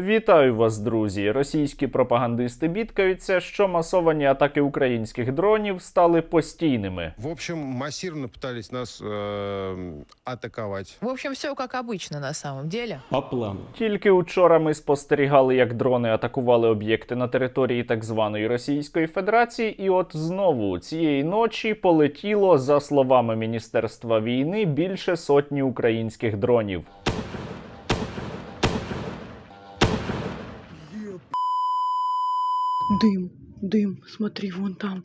Вітаю вас, друзі! Російські пропагандисти бідкаються, що масовані атаки українських дронів стали постійними. В общем, массированно пытались нас э, атаковать. В общем, все как обычно на самом деле. По плану. Тільки учора ми спостерігали, як дрони атакували об'єкти на території так званої Російської Федерації, і от знову цієї ночі полетіло, за словами Міністерства війни, більше сотні українських дронів. Дым, дым, смотри, вон там,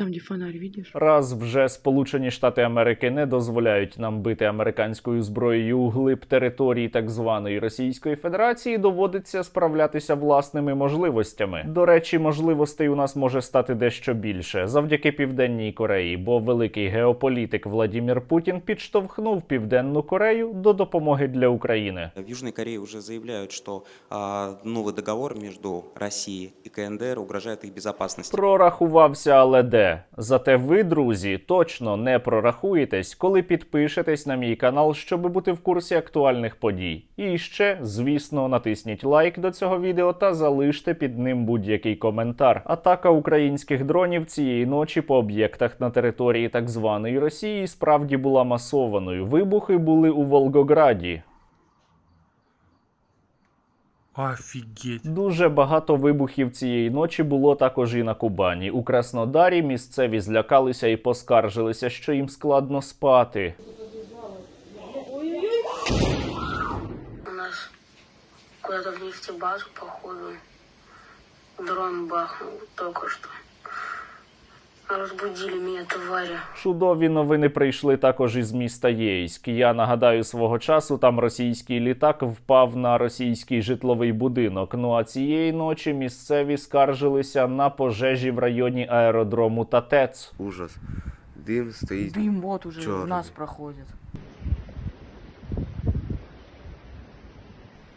там, где фонарь, видишь? Раз вже Сполучені Штати Америки не дозволяють нам бити американською зброєю у глиб території так званої Російської Федерації, доводиться справлятися власними можливостями. До речі, можливостей у нас може стати дещо більше завдяки Південній Кореї, бо великий геополітик Владімір Путін підштовхнув Південну Корею до допомоги для України. В Южной Корее уже заявляют, что а, новый договор между Россией и КНДР угрожает их безопасности. Прорахувався, але де? Зате ви, друзі, точно не прорахуєтесь, коли підпишетесь на мій канал, щоб бути в курсі актуальних подій. І ще, звісно, натисніть лайк до цього відео та залиште під ним будь-який коментар. Атака українських дронів цієї ночі по об'єктах на території так званої Росії справді була масованою. Вибухи були у Волгограді. Офигеть. Дуже багато вибухів цієї ночі було також і на Кубані. У Краснодарі місцеві злякалися і поскаржилися, що їм складно спати. У нас куда-то в нефтебазу, походу, дрон бахнув только что. Разбудили меня, твари. Чудові новини прийшли також із міста Єйськ. Я нагадаю, свого часу там російський літак впав на російський житловий будинок. Ну а цієї ночі місцеві скаржилися на пожежі в районі аеродрому Татец. Ужас. Дым стоит. Дым вот уже Чёрный. у нас проходит.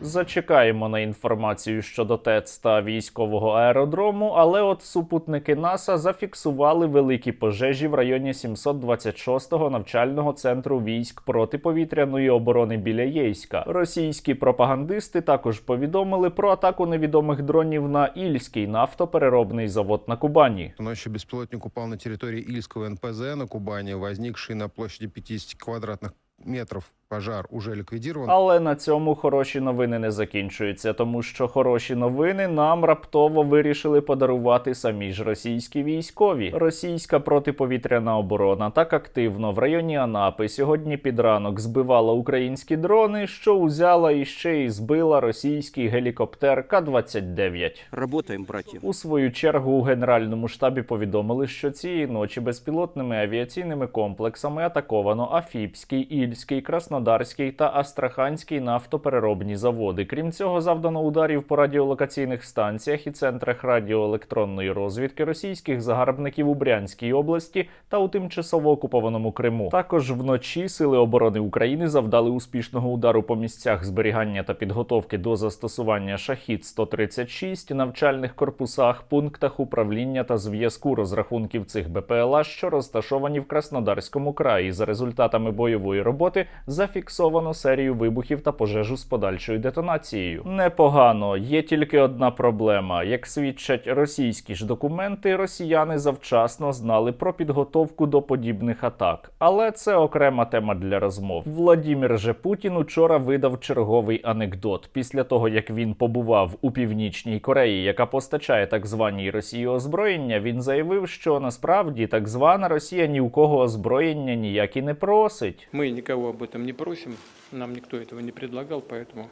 Зачекаємо на інформацію щодо ТЕЦ та військового аеродрому, але от супутники НАСА зафіксували великі пожежі в районі 726-го навчального центру військ протиповітряної оборони біля Єйська. Російські пропагандисти також повідомили про атаку невідомих дронів на Ільський нафтопереробний завод на Кубані. Ночью беспилотник упал на территории Ильского НПЗ на Кубани. Возникший на площади 50 квадратных метров пожар уже ликвидирован. Але на цьому хороші новини не закінчуються, тому що хороші новини нам раптово вирішили подарувати самі ж російські військові. Російська протиповітряна оборона так активно в районі Анапи сьогодні під ранок збивала українські дрони, що узяла і ще й збила російський гелікоптер К-29. Работаем, братья. У свою чергу у генеральному штабі повідомили, що цієї ночі безпілотними авіаційними комплексами атаковано Афіпський, Ільський, Краснодарський та Астраханський нафтопереробні заводи. Крім цього, завдано ударів по радіолокаційних станціях і центрах радіоелектронної розвідки російських загарбників у Брянській області та у тимчасово окупованому Криму. Також вночі сили оборони України завдали успішного удару по місцях зберігання та підготовки до застосування шахід 136 навчальних корпусах, пунктах управління та зв'язку розрахунків цих БПЛА, що розташовані в Краснодарському краї. За результатами бойової роботи зафіксовано серію вибухів та пожежу з подальшою детонацією. Непогано, є тільки одна проблема. Як свідчать російські ж документи, росіяни завчасно знали про підготовку до подібних атак. Але це окрема тема для розмов. Владімір же Путін учора видав черговий анекдот. Після того як він побував у північній Кореї, яка постачає так званій Росії озброєння, він заявив, що насправді так звана Росія ні у кого озброєння ніяк і не просить. Мы никого об этом не просим, нам никто этого не предлагал, поэтому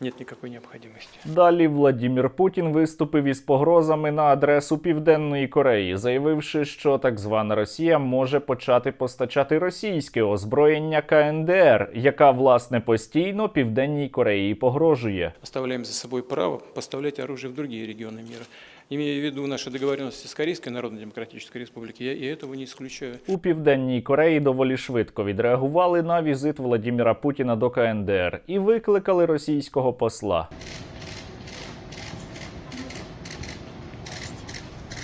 нет никакой необходимости. Далі Владімір Путін виступив із погрозами на адресу Південної Кореї, заявивши, що так звана Росія може почати постачати російське озброєння КНДР, яка власне постійно Південній Кореї погрожує. Оставляем за собой право поставлять оружие в другие регионы мира. Имея в виду наши договоренности с Корейской Народно-Демократической Республикой, я и этого не исключаю. У Південній Кореї доволі швидко відреагували на візит Владіміра Путіна до КНДР і викликали російського посла.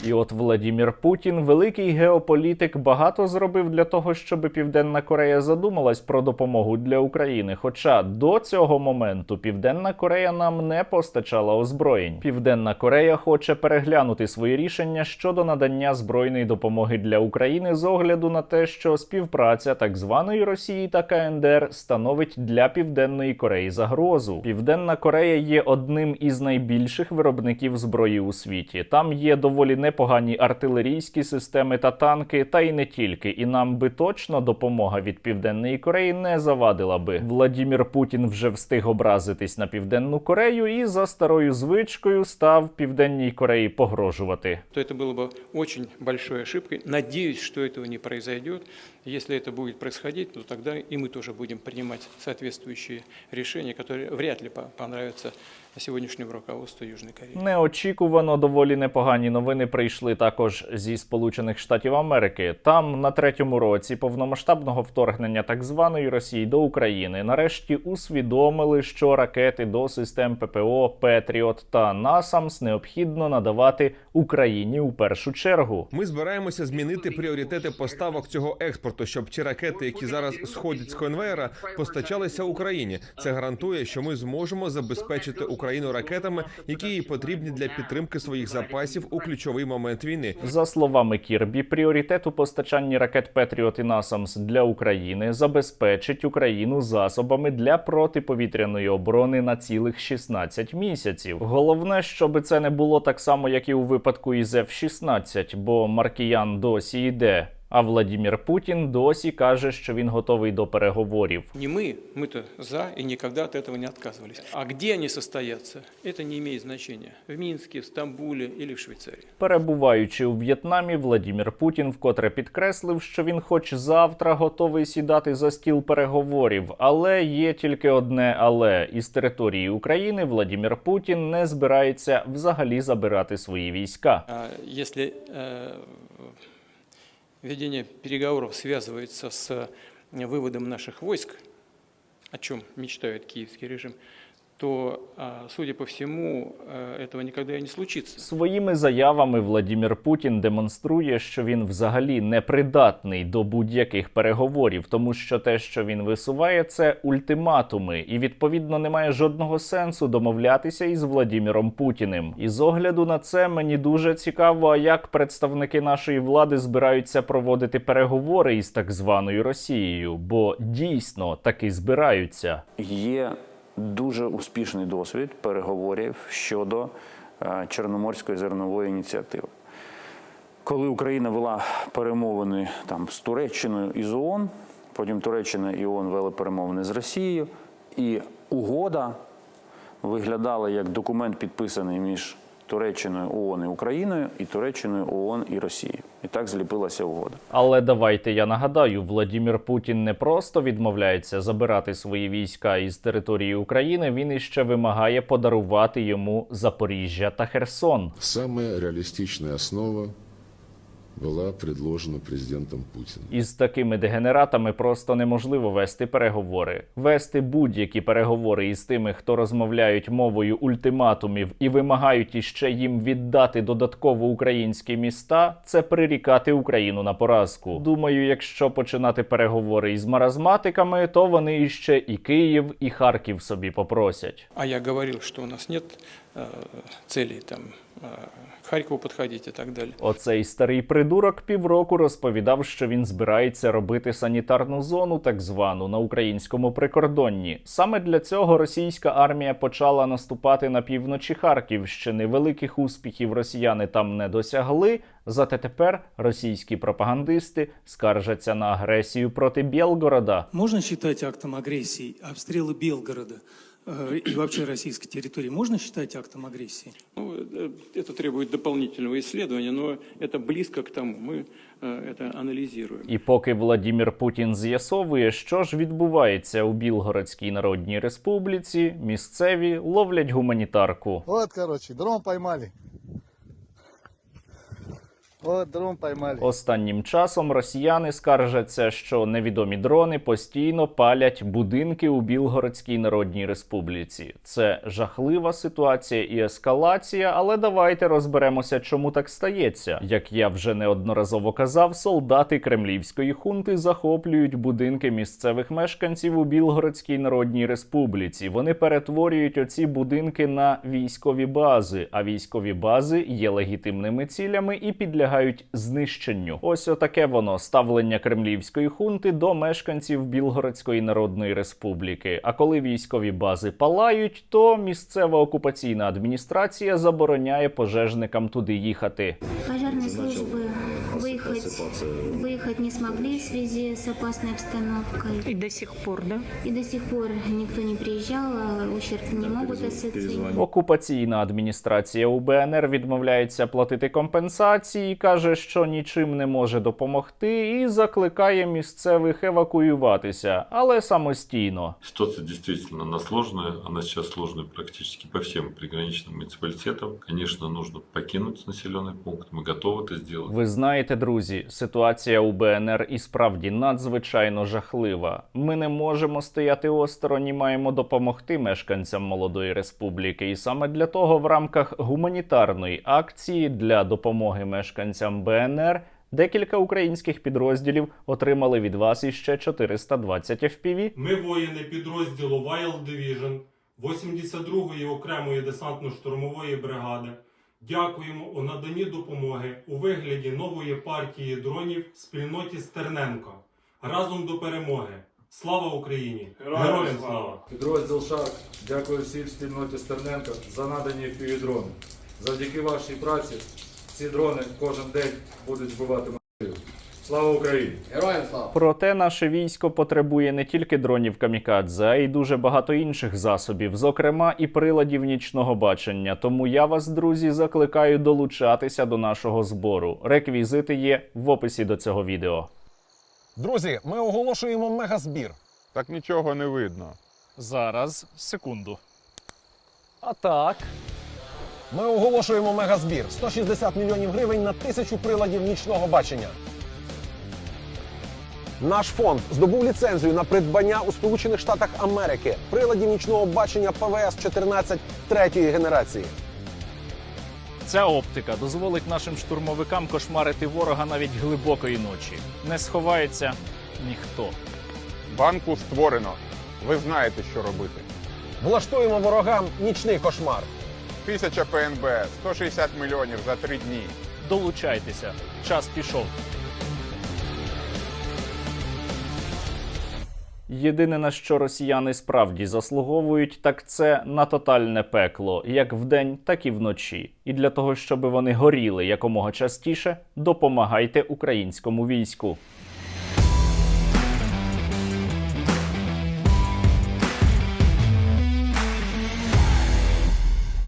І от Владімір Путін, великий геополітик, багато зробив для того, щоб Південна Корея задумалась про допомогу для України. Хоча до цього моменту Південна Корея нам не постачала озброєнь. Південна Корея хоче переглянути свої рішення щодо надання збройної допомоги для України з огляду на те, що співпраця так званої Росії та КНДР становить для Південної Кореї загрозу. Південна Корея є одним із найбільших виробників зброї у світі. Там є доволі непогані артилерійські системи та танки, та й не тільки. І нам би точно допомога від Південної Кореї не завадила би. Владімір Путін вже встиг образитись на Південну Корею і за старою звичкою став Південній Кореї погрожувати. То это было бы очень большой ошибкой. Надеюсь, что этого не произойдет. Если это будет происходить, то тогда и мы тоже будем принимать соответствующие решения, которые вряд ли по- понравятся сегодняшнему руководству Южной Кореи. Неочікувано доволі непогані новини прийшли також зі Сполучених Штатів Америки. Там на третьому році повномасштабного вторгнення так званої Росії до України нарешті усвідомили, що ракети до систем ППО, Петріот та Насамс необхідно надавати Україні у першу чергу. Ми збираємося змінити пріоритети поставок цього експорту, щоб ті ракети, які зараз сходять з конвейера, постачалися Україні. Це гарантує, що ми зможемо забезпечити Україну ракетами, які їй потрібні для підтримки своїх запасів у ключовий момент війни. За словами Кірбі, пріоритет у постачанні ракет Петріот і Насамс для України забезпечить Україну засобами для протиповітряної оборони на цілих 16 місяців. Головне, щоб це не було так само, як і у випадку із F-16, бо Маркіян досі йде. А Владімір Путін досі каже, що він готовий до переговорів. Не мы, мы-то за и никогда от этого не отказывались. А где они состоятся, это не имеет значения. В Минске, в Стамбуле или в Швейцарии. Перебуваючи у В'єтнамі, Владімір Путін вкотре підкреслив, що він хоч завтра готовий сідати за стіл переговорів, але є тільки одне але із території України Владімір Путін не збирається взагалі забирати свої війська. А если э, ведение переговоров связывается с выводом наших войск, о чем мечтает киевский режим, то, судя по всему, э, этого никогда и не случится. Своїми заявами Владімір Путін демонструє, що він взагалі не придатний до будь-яких переговорів, тому що те, що він висуває, це ультиматуми, і відповідно немає жодного сенсу домовлятися із Владіміром Путіним. І з огляду на це мені дуже цікаво, як представники нашої влади збираються проводити переговори із так званою Росією, бо дійсно таки збираються. Є дуже успішний досвід переговорів щодо е, Чорноморської зернової ініціативи. Коли Україна вела перемовини там з Туреччиною і з ООН, потім Туреччина і ООН вели перемовини з Росією, і угода виглядала як документ, підписаний між Туреччиною, ООН і Україною, і Туреччиною, ООН і Росією. І так зліпилася угода. Але давайте я нагадаю, Владімір Путін не просто відмовляється забирати свої війська із території України. Він іще вимагає подарувати йому Запоріжжя та Херсон. Саме реалістична основа была предложена президентом Путиным. Із такими дегенератами просто неможливо вести переговори. Вести будь-які переговори із тими, хто розмовляють мовою ультиматумів і вимагають іще їм віддати додатково українські міста, це прирікати Україну на поразку. Думаю, якщо починати переговори із маразматиками, то вони іще і Київ, і Харків собі попросять. А я говорил, что у нас нет э, целей там э, к Харькову подходить и так далее. Оцей старий придурок півроку розповідав, що він збирається робити санітарну зону, так звану на українському прикордонні. Саме для цього російська армія почала наступати на півночі Харківщини. Великих успіхів росіяни там не досягли. Зате тепер російські пропагандисти скаржаться на агресію проти Білгорода. Можно считать актом агрессии обстрелы Белгорода э, и вообще российской территории? Можно считать актом агрессии? Ну, э, это требует дополнительного исследования, но это близко к тому. Мы э, это анализируем. І поки Владімір Путін з'ясовує, що ж відбувається у Білгородській Народній Республіці, місцеві ловлять гуманітарку. Вот, короче, дрон поймали. О, дрон поймали. Останнім часом росіяни скаржаться, що невідомі дрони постійно палять будинки у Білгородській Народній Республіці. Це жахлива ситуація і ескалація, але давайте розберемося, чому так стається. Як я вже неодноразово казав, солдати кремлівської хунти захоплюють будинки місцевих мешканців у Білгородській Народній Республіці. Вони перетворюють оці будинки на військові бази, а військові бази є легітимними цілями і підлягають знищенню. Ось отаке воно ставлення кремлівської хунти до мешканців Білгородської Народної Республіки. А коли військові бази палають, то місцева окупаційна адміністрація забороняє пожежникам туди їхати. Пожежна службы выехать, выехать не смогли в связи с опасной обстановкой. И до сих пор, да? И до сих пор никто не приезжал, а ущерб не могут оценить. Окупаційна адміністрація УБНР відмовляється платити компенсації, каже, що нічим не може допомогти, і закликає місцевих евакуюватися, але самостійно. Ситуация действительно она сложная. Она сейчас сложная практически по всем приграничным муниципалитетам. Конечно, нужно покинуть населенный пункт. Мы готовы это сделать. Ви знаєте, друзі, ситуація у БНР і справді надзвичайно жахлива. Ми не можемо стояти осторонь і маємо допомогти мешканцям молодої республіки. І саме для того, в рамках гуманітарної акції для допомоги мешканцям БНР. Декілька українських підрозділів отримали від вас іще 420 FPV. Ми воїни підрозділу Wild Division 82-ї окремої десантно-штурмової бригади. Дякуємо у наданні допомоги у вигляді нової партії дронів спільноті Стерненко. Разом до перемоги. Слава Україні! Героям слава! Підрозділ Шар дякую всій спільноті Стерненко за надані півдрони. Завдяки вашій праці ці дрони кожен день будуть збивати мотивів. Слава Україні! Героям слава. Проте наше військо потребує не тільки дронів камікадзе, а й дуже багато інших засобів, зокрема і приладів нічного бачення. Тому я вас, друзі, закликаю долучатися до нашого збору. Реквізити є в описі до цього відео. Друзі, ми оголошуємо мегазбір. Так нічого не видно. Зараз секунду. А так. Ми оголошуємо мегазбір 160 мільйонів гривень на тисячу приладів нічного бачення. Наш фонд здобув ліцензію на придбання у Сполучених Штатах Америки приладів нічного бачення ПВС 14 третьої генерації. Ця оптика дозволить нашим штурмовикам кошмарити ворога навіть глибокої ночі. Не сховається ніхто. Банку створено. Ви знаєте, що робити. Влаштуємо ворогам нічний кошмар. Тисяча ПНБ, 160 мільйонів за три дні. Долучайтеся. Час пішов. Єдине на що росіяни справді заслуговують, так це на тотальне пекло, як вдень, так і вночі. І для того, щоб вони горіли якомога частіше, допомагайте українському війську.